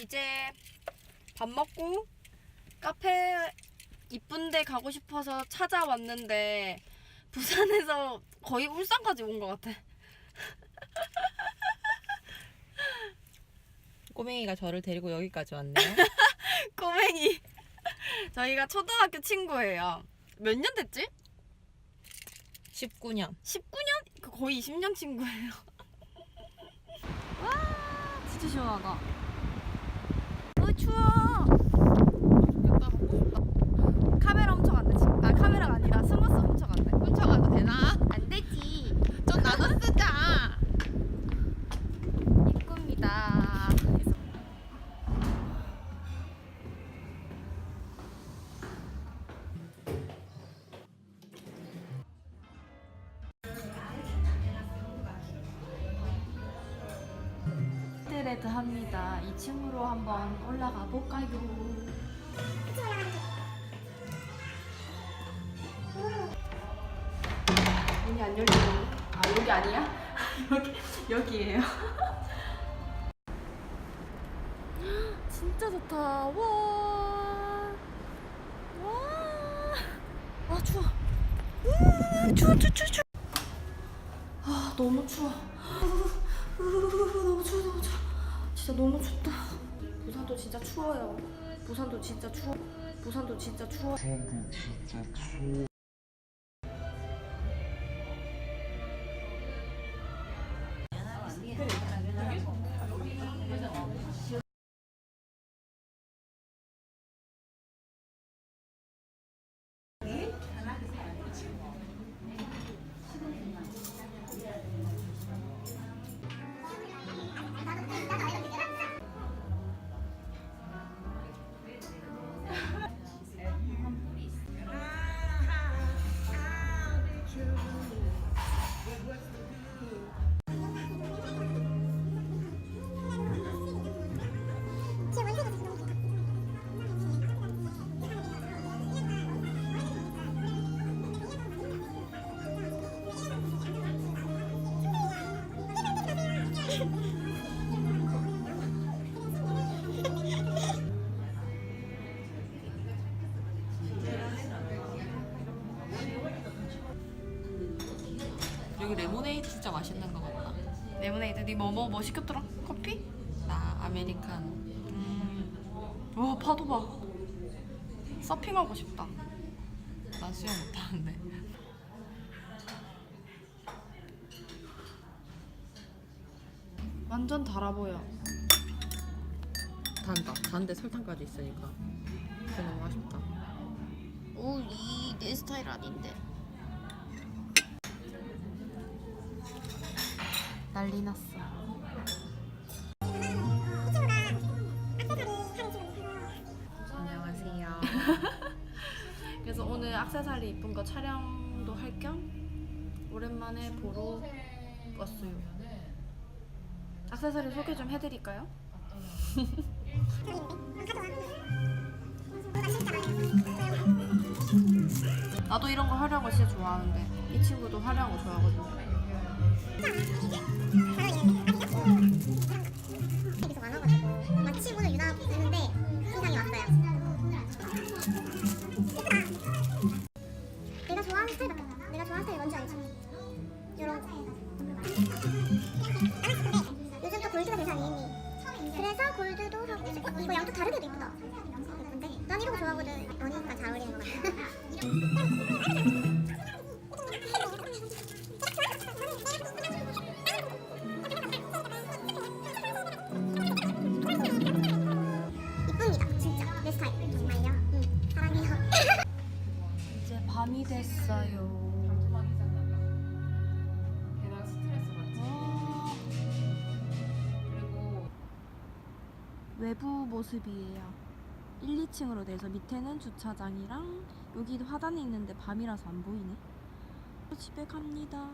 이제 밥 먹고 카페 이쁜데 가고 싶어서 찾아왔는데 부산에서 거의 울산까지 온 것 같아. 꼬맹이가 저를 데리고 여기까지 왔네요. 꼬맹이. 저희가 초등학교 친구예요. 몇 년 됐지? 19년. 19년? 그 거의 20년 친구예요. 와, 진짜 시원하다. 어, 추워. 레드 합니다. 2층으로 한번 올라가 볼까요? 문이 안 열리네. 아 여기 아니야? 여기 여기예요. 진짜 좋다. 와. 와. 아, 추워. 우, 추워, 추워, 추워, 추워. 아, 너무 추워. 우, 너무 추워, 너무 추워. 진짜 너무 춥다. 부산도 진짜 추워요. 부산도 진짜 추워. 부산도 진짜 추워. 여기 레모네이드 진짜 맛있는 거 같다. 레모네이드 니뭐뭐 뭐 시켰더라? 커피? 나 아메리카노. 음. 와 파도 봐. 서핑하고 싶다. 나 수영 못하는데. 완전 달아 보여. 단다. 단데 설탕까지 있으니까. 그게 너무 맛있다. 오, 이내 스타일 아닌데. 난리 났어. 안녕하세요. 그래서 오늘 악세사리 이쁜 거 촬영도 할 겸 오랜만에 보러 왔어요. 악세사리 소개 좀 해드릴까요? 나도 이런 거거 진짜 좋아하는데 이 친구도 거 좋아하거든요. 이거 양도 다르게도 이쁘다. 예쁜데? 난 이런 거 좋아하거든. 언니가 잘 어울리는 밤이 됐어요. 외부 모습이에요. 1, 2층으로 돼서 밑에는 주차장이랑 여기도 하단에 있는데 밤이라서 안 보이네. 집에 갑니다.